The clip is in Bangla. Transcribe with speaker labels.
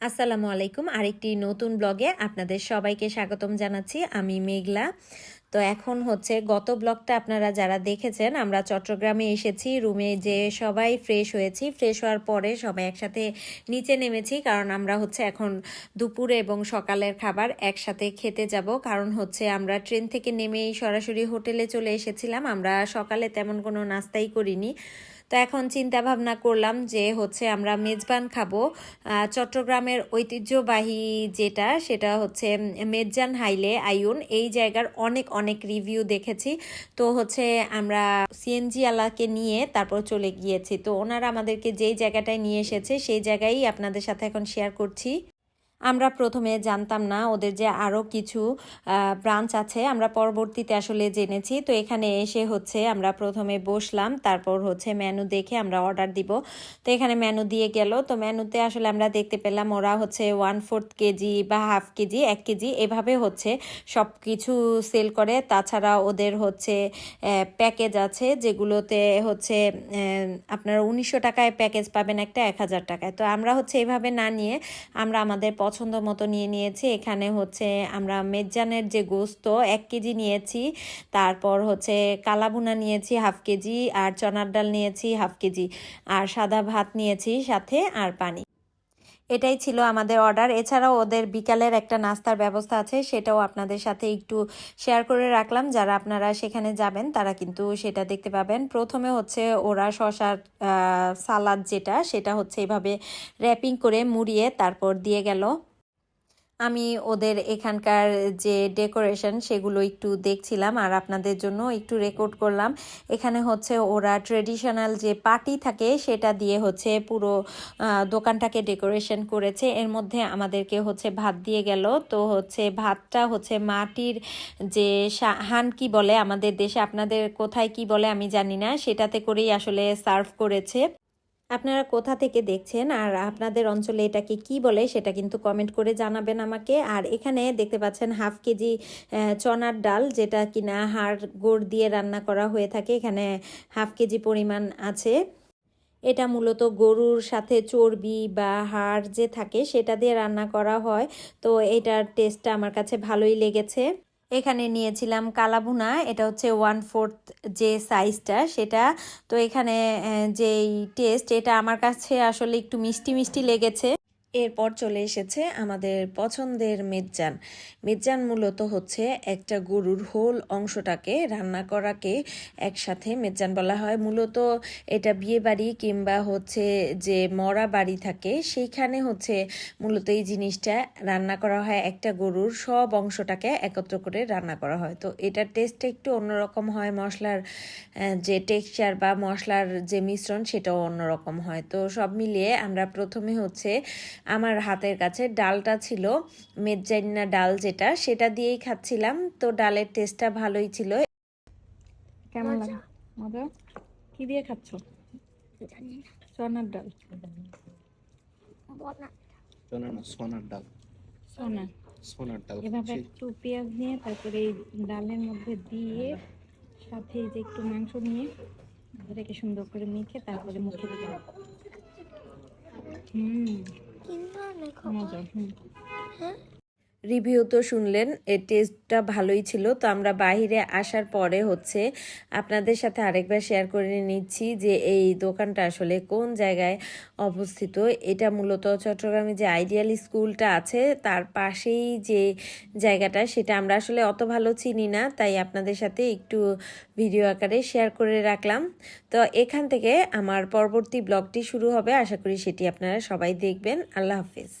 Speaker 1: আসসালামু আলাইকুম। আরেকটি নতুন ব্লগে আপনাদের সবাইকে স্বাগতম জানাচ্ছি। আমি মেঘলা। তো এখন হচ্ছে গত ব্লগটা আপনারা যারা দেখেছেন, আমরা চট্টগ্রামে এসেছি, রুমে যে সবাই ফ্রেশ হয়েছি। ফ্রেশ হওয়ার পরে সবাই একসাথে নিচে নেমেছি, কারণ আমরা হচ্ছে এখন দুপুরে এবং সকালের খাবার একসাথে খেতে যাব। কারণ হচ্ছে আমরা ট্রেন থেকে নেমেই সরাসরি হোটেলে চলে এসেছিলাম। আমরা সকালে তেমন কোনো নাস্তাই করিনি। তো এখন চিন্তা ভাবনা করলাম যে হচ্ছে আমরা মেজবান খাব। চট্টগ্রামের ঐতিহ্যবাহী যেটা, সেটা হচ্ছে মেজজান হাইলে আয়ুন এই জায়গার অনেক অনেক রিভিউ দেখেছি। তো হচ্ছে আমরা সিএনজি আলাকে নিয়ে তারপর চলে গিয়েছি। তো ওনারা আমাদেরকে যেই জায়গাটায় নিয়ে এসেছে, সেই জায়গায় আপনাদের সাথে এখন শেয়ার করছি। আমরা প্রথমে জানতাম না ওদের যে আরও কিছু ব্রাঞ্চ আছে, আমরা পরবর্তীতে আসলে জেনেছি। তো এখানে এসে হচ্ছে আমরা প্রথমে বসলাম, তারপর হচ্ছে মেনু দেখে আমরা অর্ডার দিব। তো এখানে মেনু দিয়ে গেল। তো মেনুতে আসলে আমরা দেখতে পেলাম ওরা হচ্ছে ওয়ান ফোর্থ কেজি বা হাফ কেজি, এক কেজি এভাবে হচ্ছে সব কিছু সেল করে। তাছাড়া ওদের হচ্ছে প্যাকেজ আছে যেগুলোতে হচ্ছে আপনারা উনিশশো টাকায় প্যাকেজ পাবেন একটা এক হাজার টাকায়। তো আমরা হচ্ছে এভাবে না নিয়ে আমরা আমাদের পছন্দ মতো নিয়ে নিয়েছি। এখানে হচ্ছে আমরা মেজানের যে গোস্ত, এক কেজি নিয়েছি। তারপর হচ্ছে কালাবুনা নিয়েছি হাফ কেজি, আর চনার ডাল নিয়েছি হাফ কেজি। আর সাদা ভাত নিয়েছি সাথে আর পানি। এটাই ছিল আমাদের অর্ডার। এছাড়াও ওদের বিকালের একটা নাস্তার ব্যবস্থা আছে, সেটাও আপনাদের সাথে একটু শেয়ার করে রাখলাম। যারা আপনারা সেখানে যাবেন, তারা কিন্তু সেটা দেখতে পাবেন। প্রথমে হচ্ছে ওরা শশার সালাদ যেটা, সেটা হচ্ছে এভাবে র্যাপিং করে মুড়িয়ে তারপর দিয়ে গেল। আমি ওদের এখানকার যে ডেকোরেশন সেগুলো একটু দেখছিলাম আর আপনাদের জন্য একটু রেকর্ড করলাম। এখানে হচ্ছে ওরা ট্রেডিশনাল যে পার্টি থাকে সেটা দিয়ে হচ্ছে পুরো দোকানটাকে ডেকোরেশন করেছে। এর মধ্যে আমাদেরকে হচ্ছে ভাত দিয়ে গেল। তো হচ্ছে ভাতটা হচ্ছে মাটির যে হান কি বলে আমাদের দেশে, আপনাদের কোথায় কি বলে আমি জানি না। সেটাতে করেই আসলে সার্ভ করেছে। আপনারা কোথা থেকে দেখছেন আর আপনাদের অঞ্চলে এটাকে কি বলে সেটা কিন্তু কমেন্ট করে জানাবেন আমাকে। আর এখানে দেখতে পাচ্ছেন হাফ কেজি চনার ডাল যেটা কিনা হাড় গোড় দিয়ে রান্না করা হয়ে থাকে। এখানে হাফ কেজি পরিমাণ আছে। এটা মূলত গরুর সাথে চর্বি বা হাড় যে থাকে সেটা দিয়ে রান্না করা হয়। তো এটার টেস্টটা আমার কাছে ভালোই লেগেছে। এখানে নিয়েছিলাম কালাবুনা এটা হচ্ছে ওয়ান ফোর্থ যে সাইজটা সেটা তো এখানে যেই টেস্ট এটা আমার কাছে আসলে একটু মিষ্টি মিষ্টি লেগেছে। এরপর চলে এসেছে আমাদের পছন্দের মেজ্জান মেজ্জান মূলত হচ্ছে একটা গরুর হোল অংশটাকে রান্না করাকে একসাথে মেজ্জান বলা হয়। মূলত এটা বিয়ে বাড়ি কিংবা হচ্ছে যে মরা বাড়ি থাকে, সেইখানে হচ্ছে মূলত এই জিনিসটা রান্না করা হয়। একটা গরুর সব অংশটাকে একত্র করে রান্না করা হয়। তো এটার টেস্টটা একটু অন্যরকম হয়, মশলার যে টেক্সচার বা মশলার যে মিশ্রণ সেটাও অন্যরকম হয়। তো সব মিলিয়ে আমরা প্রথমে হচ্ছে আমার হাতের কাছে ডালটা ছিল মেজ্জাইনা ডাল যেটা সেটা দিয়েই খাচ্ছিলাম। তো ডালের টেস্টটা ভালোই ছিল।
Speaker 2: কেমন লাগে? মজা? কি দিয়ে খাচ্ছ? চনার ডাল।
Speaker 3: সোনার ডাল।
Speaker 2: সোনা
Speaker 3: সোনার ডাল।
Speaker 2: এভাবে একটু পেঁয়াজ নিয়ে তারপরে এই ডালের মধ্যে দিয়ে সাথে এই যে একটু মাংস নিয়ে এটাকে সুন্দর করে মেখে তারপরে মুখে দিতে হবে হুম
Speaker 4: কিন্তু অনেক
Speaker 2: মজা হুম
Speaker 1: রিভিউ তো শুনলেন এর টেস্টটা ভালোই ছিল। তো আমরা বাইরে আসার পরে হচ্ছে আপনাদের সাথে আরেকবার শেয়ার করে নিচ্ছি যে এই দোকানটা আসলে কোন জায়গায় অবস্থিত। এটা মূলত চট্টগ্রামে যে আইডিয়াল স্কুলটা আছে, তার পাশেই যে জায়গাটা, সেটা আমরা আসলে অত ভালো চিনি না, তাই আপনাদের সাথে একটু ভিডিও আকারে শেয়ার করে রাখলাম। তো এখান থেকে আমার পরবর্তী ব্লগটি শুরু হবে। আশা করি সেটি আপনারা সবাই দেখবেন। আল্লাহ হাফিজ।